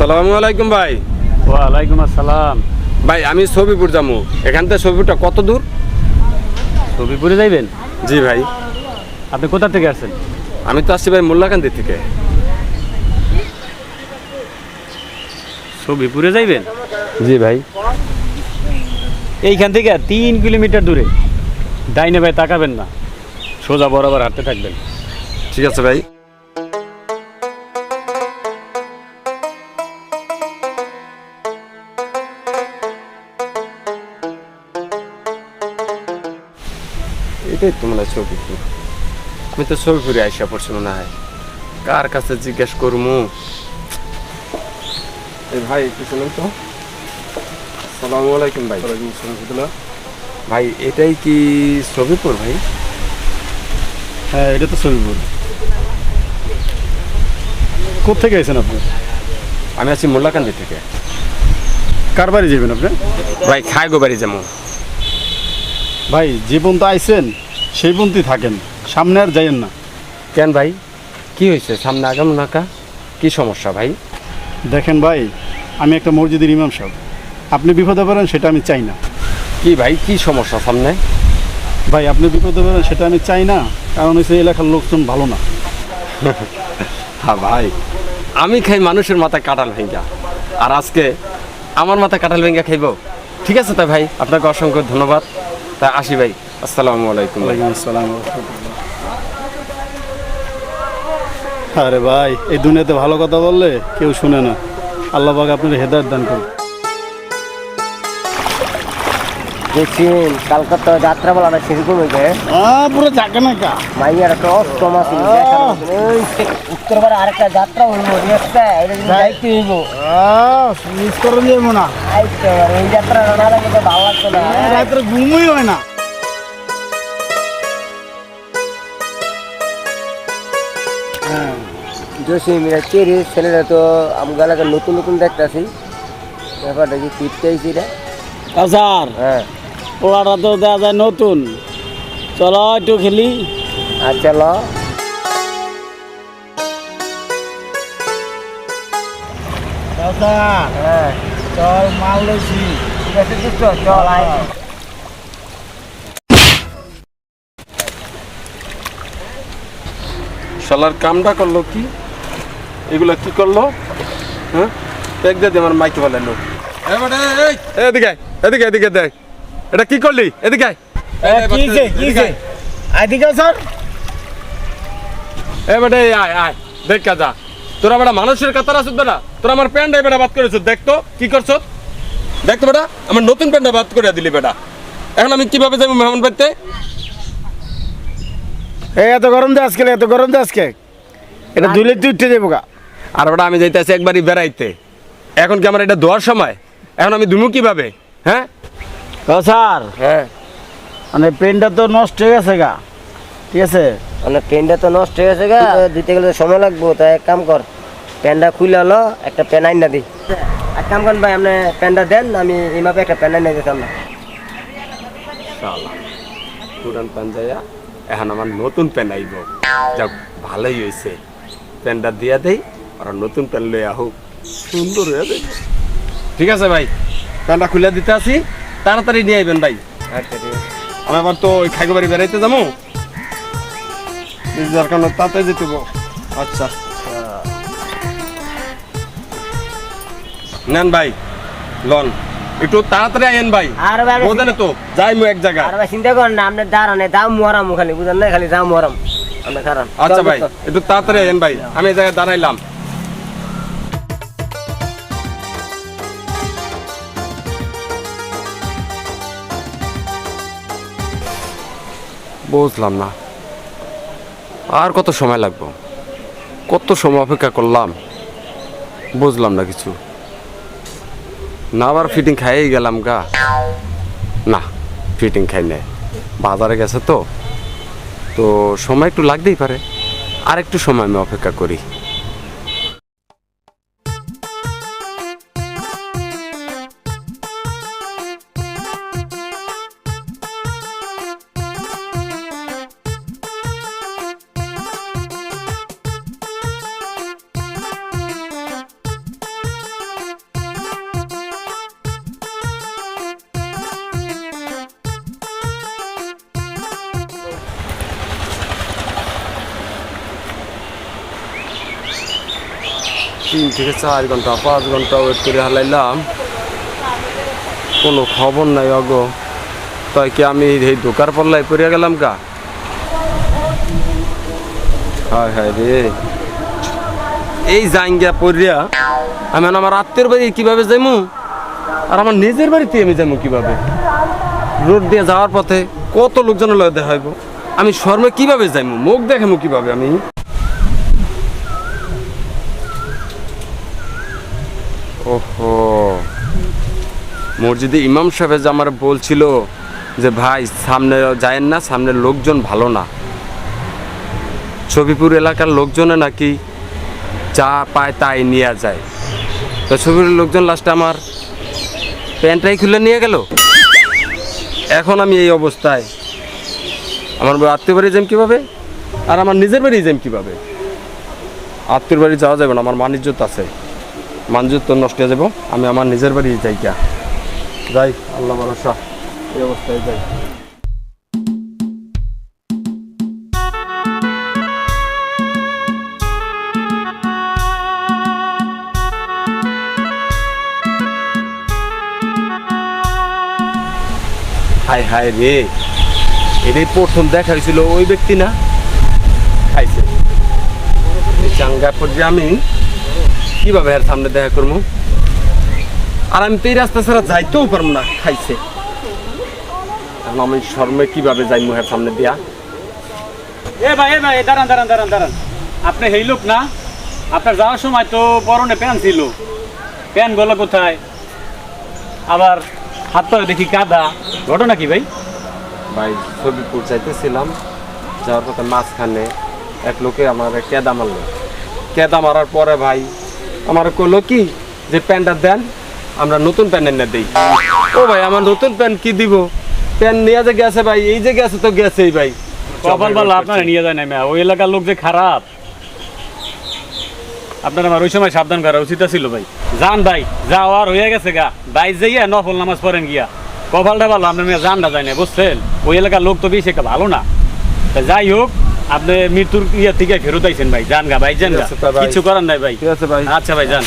আসসালামু আলাইকুম ভাই। ওয়ালাইকুম আসসালাম। ভাই আমি ছবিপুর যাব। এখান থেকে ছবিপুরটা কত দূর? ছবিপুরে যাইবেন? জি ভাই। আপনি কোথা থেকে আসছেন? আমি তো আসছি ভাই মোল্লাকান্দি থেকে। ছবিপুরে যাইবেন? জি ভাই। এইখান থেকে তিন কিলোমিটার দূরে। ডাইনে ভাই তাকাবেন না। সোজা বরাবর হাঁটতে থাকবেন। ঠিক আছে ভাই। এটাই তো মনে হয় ছবিপুর আমি তো ছবিপুরে আইসা পড়ছি মনে হয়। কার কাছে জিজ্ঞেস করব এই ভাই একটু শুনুন তো। আসসালামু আলাইকুম ভাই। ভাই এটাই কি ছবিপুর ভাই? হ্যাঁ এটা তো ছবিপুর। কোথেকে আছেন আপনি? আমি আছি মোল্লাকান্দি থেকে। কার বাড়ি যাবেন আপনি? ভাই খাই গো বাড়ি যেমন ভাই জীবন তো আইছেন। সেই পর্যন্তই থাকেন সামনে আর যাইয়েন না। কেন ভাই? কি হয়েছে? সামনে আগাম নাকা কি? সমস্যা ভাই? দেখেন ভাই আমি একটা মসজিদের ইমাম সাহেব। আপনি বিপদে পড়েন সেটা আমি চাই না। কি ভাই? কি সমস্যা সামনে? ভাই আপনি বিপদে পড়েন সেটা আমি চাই না। কারণ হচ্ছে এই এলাকার লোকজন ভালো না। হ্যাঁ ভাই। আমি খাই মানুষের মাথায় কাঁঠাল ভেঙ্গা। আর আজকে আমার মাথায় কাঁঠাল ভেঙ্গা খাইব। ঠিক আছে তাই ভাই? আপনাকে অসংখ্য ধন্যবাদ। তা আসি ভাই। আসসালামু আলাইকুম ওয়ালাইকুম আসসালাম আরে ভাই এই দুনিয়াতে ভালো কথা বললে কেউ শুনে না। আল্লাহ পাক আপনার হেদায়ত দান করুন দেখছেন কালকাতা যাত্রা বলা না সেরকম হয়েছে পুরো মাইয়ার একটা অষ্টম আছে উত্তরবার আরেকটা যাত্রা হইব একটা এটা কিন্তু দায়িত্ব হইব। মিস করে যাব না। আইতে এই যাত্রা না লাগলে তো ভালো লাগতো না। রাত্রে ঘুমই হয় না। জসি মিরা চেরি ছেলেরা তো আমগা এলাকার নতুন নতুন দেখতেছি। ব্যাপারটা কি ফিরতে আইছি রে? কাসার হ্যাঁ। পোড়াটা তো দেওয়া যায় নতুন। চলো একটু খেলি। আচ্ছা ল। হ্যাঁ। চল মাল লইছি। ঠিক আছে দোস্ত, চল আয়। শালার কামটা করল কি? এগুলো কি করল? হ্যাঁ? দেখ দে আমার মাইকে ফেলালো এদিকে এদিকে এদিকে দেখ। এটা কি করলি? এদিকে আয়। কিছে কিছে আইদিকে স্যার এ বেটা আয় আয় দেখ কাজা তোরা বেটা মানুষের কাতার আছিস বেটা তোরা আমার প্যান্ট বেটা বাদ করেছ দেখ তো কি করছ? দেখ তো বেটা আমার নতুন প্যান্টটা বাদ করে দিলি বেটা। এখন আমি কীভাবে যাব মেহমান বাড়িতে এই এত গরম দে আজকে এত গরম দে আজকে। এটা দুলে তুই উঠে যাব গা আর ওটা আমি যাইতেছি একবারই বেড়াইতে। এখন কি আমার এটা দোয়ার সময়? এখন আমি দুমু কীভাবে? হ্যাঁ? স্যার। হ্যাঁ। মানে পেনটা তো নষ্ট হয়ে গেছে গা। ঠিক আছে? মানে পেনটা তো নষ্ট হয়ে গেছে গা। দিতে গেলে সময় লাগবো। তাই এক কাম কর প্যানটা খুলে হলো একটা প্যান আইন না দিই এক কাম করেন ভাই আপনি প্যানটা দেন আমি এইভাবে একটা প্যান আইন দিতাম। না পুরান পাঞ্জায়া। এখন আমার নতুন প্যান্ট আইব যাক, ভালোই হয়েছে প্যান্টটা দিয়া দেই আর নতুন প্যান্ট লই আহুক। সুন্দর হয়ে যাবে ঠিক আছে ভাই প্যান্টটা খুলে দিতে আসি তাড়াতাড়ি নিয়ে আইবেন ভাই। আচ্ছা ঠিক আছে আমি আবার তো ওই খাইগো বাড়ি বেড়াইতে যাব যার কারণে তাতে যেতে আচ্ছা। নেন ভাই, লন। একটু তাড়াতাড়ি আইন ভাই। বোঝেন তো যাই মু এক জায়গা আর ভাই চিন্তা করেন না দাঁড়ান মরাম খালি বুঝেন না? খালি মরাম। আচ্ছা ভাই একটু তাড়াতাড়ি আইন ভাই আমি এই জায়গায় দাঁড়াইলাম। বুঝলাম না। আর কত সময় লাগবে? কত সময় অপেক্ষা করলাম? বুঝলাম না কিছু। না আবার ফিটিং খাইয়েই গেলাম গা। না, ফিটিং খাই নেয় বাজারে গেছে তো। তো সময় একটু লাগতেই পারে। আর একটু সময় আমি অপেক্ষা করি। তিন থেকে চার ঘণ্টা, পাঁচ ঘণ্টা ওয়েট করে হালাইলাম। কোনো খবর নাই অগ। তাই কি আমি এই দোকার পল্লায় পড়ে গেলাম গা? হায় হায় রে। এই জাঙ্গিয়া পড়িয়া আমি আমার আত্মীয় বাড়ি কীভাবে যাইমু? আর আমার নিজের বাড়িতে আমি যাইমু কীভাবে? রোড দিয়ে যাওয়ার পথে কত লোকজন লয় দেখা হইব? আমি শর্মে কীভাবে যাইমু? মুখ দেখামু কীভাবে আমি? ওহো। মসজিদে ইমাম সাহেব যে আমার বলছিল যে, ভাই, সামনে যায়েন না সামনের লোকজন ভালো না। ছবিপুর এলাকার লোকজনে নাকি যা পায় তাই নিয়ে যায়। তো ছবিপুরের লোকজন লাস্টে আমার প্যান্টটাই খুলে নিয়ে গেল। এখন আমি এই অবস্থায়। আমার আত্মীয় বাড়ি যাম কীভাবে? আর আমার নিজের বাড়ি যাম কীভাবে? আত্মীয় বাড়ি যাওয়া যাবে না, আমার মানিজ্যত আছে। মানজুত তো নষ্ট হয়ে যাব। আমি আমার নিজের বাড়ি যাই গা যাই, আল্লাহ ভরসা। এই অবস্থায় যাই। হায় হায় রে। এটাই প্রথম দেখা হয়েছিল ওই ব্যক্তি না? খাইছে। চাঙ্গা পর্যায়ে আমি কীভাবে এর সামনে দেখা করব? আর আমি তো এই রাস্তা ছাড়া যাইতেও পারব না খাইছে। এখন আমি শর্মে কীভাবে যাই মুহের সামনে দিয়া? এ ভাই এ ভাই দাঁড়ান দাঁড়ান দাঁড়ান দাঁড়ান। আপনি এই লোক না? আপনার যাওয়ার সময় তো পরনে প্যান ছিল। প্যান গলা কোথায়? আবার হাত পরে দেখি কাদা। ঘটনা কি ভাই? ভাই ছবিপুর যাইতেছিলাম যাওয়ার পথে মাঝখানে এক লোকে আমার কেদা মারলো। কেদা মারার পরে ভাই আমার কইলো কি যে প্যান্টটা দেন আমরা নতুন প্যান্ট এনে দিই। ও ভাই আমার নতুন প্যান্ট কি দিব? প্যান্ট নিয়ে যে গেছে ভাই এই যে গেছে তো গেছেই ভাই। কপাল ভালো আপনারা নিয়ে যায় না ওই এলাকার লোক যে খারাপ। আপনার আমার ওই সময় সাবধান করা উচিত ছিল ভাই। যান ভাই যাওয়ার হয়ে গেছে গা। ভাই যাইয়া নফল নামাজ পড়েন গিয়া। কপালটা ভালো আপনার মেয়ে জানটা যায় না বুঝছেন? ওই এলাকার লোক তো বেশি ভালো না। যাই হোক আপনি মৃত্যুর ইয়ে থেকে ফেরত আইছেন ভাই জান গা ভাই জান গা। কিছু করার নাই ভাই। ঠিক আছে ভাই। আচ্ছা ভাই যান